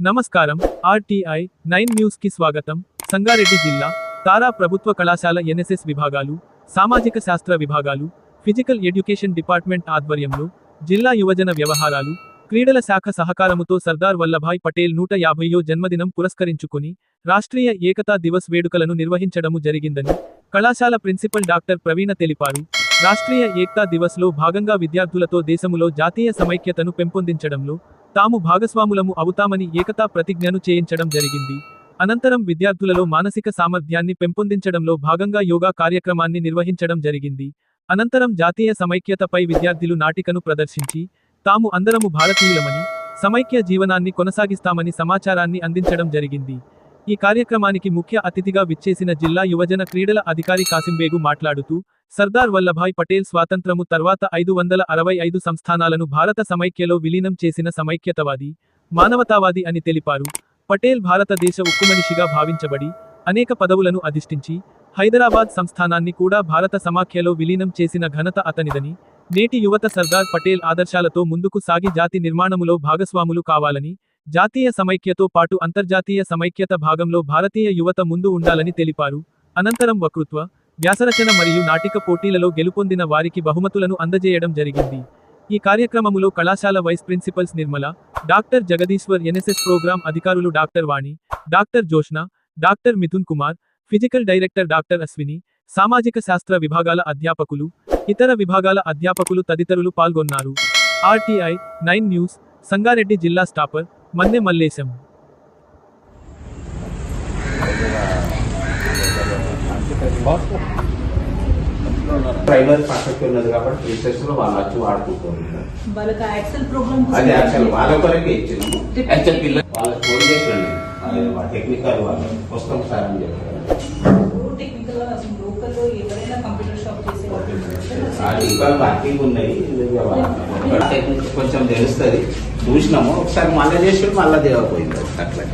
నమస్కారం. RTI nine న్యూస్కి స్వాగతం. సంగారెడ్డి జిల్లా తారా ప్రభుత్వ కళాశాల ఎన్ఎస్ఎస్ విభాగాలు సామాజిక శాస్త్ర విభాగాలు ఫిజికల్ ఎడ్యుకేషన్ డిపార్ట్మెంట్ ఆధ్వర్యంలో జిల్లా యువజన వ్యవహారాలు క్రీడల శాఖ సహకారముతో సర్దార్ వల్లభాయ్ పటేల్ నూట యాభైయో జన్మదినం పురస్కరించుకుని రాష్ట్రీయ ఏకతా దివస్ వేడుకలను నిర్వహించడము జరిగిందని కళాశాల ప్రిన్సిపల్ డాక్టర్ ప్రవీణ తెలిపారు. రాష్ట్రీయ ఏక్తా దివస్లో భాగంగా విద్యార్థులతో దేశములో జాతీయ సమైక్యతను పెంపొందించడంలో తాము భాగస్వాములము అవుతామని ఏకతా ప్రతిజ్ఞను చేయించడం జరిగింది. అనంతరం విద్యార్థులలో మానసిక సామర్థ్యాన్ని పెంపొందించడంలో భాగంగా యోగా కార్యక్రమాన్ని నిర్వహించడం జరిగింది. అనంతరం జాతీయ సమైక్యతపై విద్యార్థులు నాటికను ప్రదర్శించి తాము అందరము భారతీయులమని సమైక్య జీవనాన్ని కొనసాగిస్తామని సమాచారాన్ని అందించడం జరిగింది. ఈ కార్యక్రమానికి ముఖ్య అతిథిగా విచ్చేసిన జిల్లా యువజన క్రీడల అధికారి కాసింబేగు మాట్లాడుతూ సర్దార్ వల్లభాయ్ పటేల్ స్వాతంత్రము తర్వాత ఐదు వందల అరవై ఐదు సంస్థానాలను భారత సమైక్యలో విలీనం చేసిన సమైక్యతవాది మానవతావాది అని తెలిపారు. పటేల్ భారతదేశ ఉక్కుమనిషిగా భావించబడి అనేక పదవులను అధిష్ఠించి హైదరాబాద్ సంస్థానాన్ని కూడా భారత సమాఖ్యలో విలీనం చేసిన ఘనత అతనిదని నేటి యువత సర్దార్ పటేల్ ఆదర్శాలతో ముందుకు సాగి జాతి నిర్మాణములో భాగస్వాములు కావాలని జాతీయ సమైక్యతో పాటు అంతర్జాతీయ సమైక్యత భాగంలో భారతీయ యువత ముందు ఉండాలని తెలిపారు. అనంతరం వకృత్వ వ్యాసరచన మరియు నాటిక పోటీలలో గెలుపొందిన వారికి బహుమతులను అందజేయడం జరిగింది. ఈ కార్యక్రమములో కళాశాల vice principals Nirmala doctor Jagadeeshwar NSS program అధికారులు doctor Vani doctor Joshna doctor Mithun Kumar physical director doctor Ashwini సామాజిక శాస్త్ర విభాగాల అధ్యాపకులు ఇతర విభాగాల అధ్యాపకులు తదితరులు పాల్గొన్నారు. ఆర్టీఐ నైన్ న్యూస్ సంగారెడ్డి జిల్లా స్టాపర్ మన్నె మల్లేశం. డ్రైవర్ పక్కకి ఉన్నది కాబట్టి ప్రిన్సెస్లో వాళ్ళు వచ్చి వాళ్ళకి ప్రోగ్రామ్ అది యాక్చువల్ వాళ్ళ కొరకే ఇచ్చినాము యాక్చువల్ పిల్లలు వాళ్ళ ఫోన్ చేసినండి టెక్నికల్ వాళ్ళు వస్తాం సార్ అని చెప్పారు టెక్నికల్గా అసలు లోకల్లో ఎవరైనా కంప్యూటర్ షాప్ చేసే అది ఇంకా వర్కింగ్ ఉన్నాయి కొంచెం తెలుస్తుంది. చూసినాము. ఒకసారి మళ్ళీ చేసి మళ్ళీ దేవపోయింది అట్లా.